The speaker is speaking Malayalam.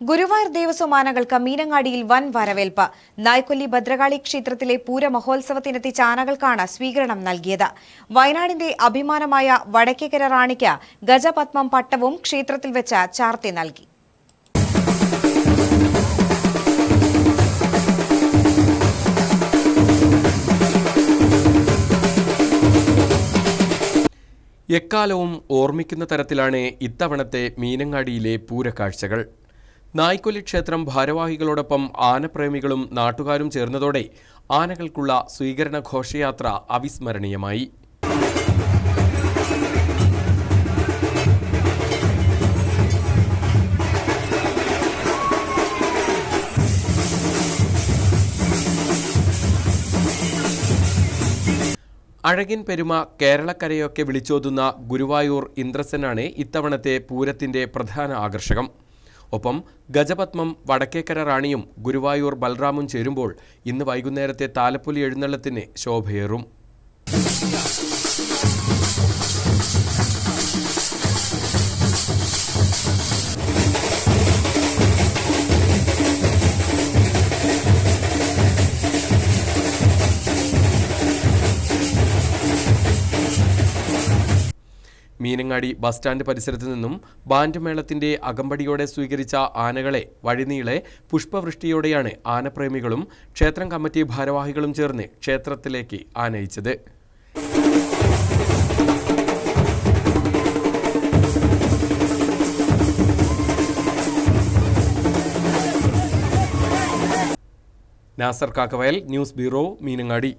ഗുരുവായൂർ ദേവസ്വം ആനകൾക്ക് മീനങ്ങാടിയിൽ വൻ വരവേൽപ്പ്. നായ്ക്കൊല്ലി ഭദ്രകാളി ക്ഷേത്രത്തിലെ പൂരമഹോത്സവത്തിനെത്തിച്ച ആനകൾക്കാണ് സ്വീകരണം നൽകിയത്. വയനാടിന്റെ അഭിമാനമായ വടക്കേക്കര റാണിക്ക് ഗജപത്മം പട്ടവും ക്ഷേത്രത്തിൽ വെച്ച് ചാർത്തി നൽകി. എക്കാലവും ഓർമ്മിക്കുന്ന തരത്തിലാണ് ഇത്തവണത്തെ മീനങ്ങാടിയിലെ പൂരക്കാഴ്ചകൾ. നായ്ക്കൊല്ലി ക്ഷേത്രം ഭാരവാഹികളോടൊപ്പം ആനപ്രേമികളും നാട്ടുകാരും ചേർന്നതോടെ ആനകൾക്കുള്ള സ്വീകരണ ഘോഷയാത്ര അവിസ്മരണീയമായി. അഴകിൻ പെരുമ കേരളക്കരയൊക്കെ വിളിച്ചോതുന്ന ഗുരുവായൂർ ഇന്ദ്രസനാണ് ഇത്തവണത്തെ പൂരത്തിന്റെ പ്രധാന ആകർഷകം. ഒപ്പം ഗജപത്മം വടക്കേക്കര റാണിയും ഗുരുവായൂർ ബൽറാമും ചേരുമ്പോൾ ഇന്ന് വൈകുന്നേരത്തെ താലപ്പൊലി എഴുന്നള്ളത്തിന് ശോഭയേറും. മീനങ്ങാടി ബസ് സ്റ്റാൻഡ് പരിസരത്തു നിന്നും ബാൻഡ് മേളത്തിന്റെ അകമ്പടിയോടെ സ്വീകരിച്ച ആനകളെ വഴിനീളെ പുഷ്പവൃഷ്ടിയോടെയാണ് ആനപ്രേമികളും ക്ഷേത്രം കമ്മിറ്റി ഭാരവാഹികളും ചേർന്ന് ക്ഷേത്രത്തിലേക്ക് ആനയിച്ചത്. Nasar Kakkavayal news bureau Meenangadi.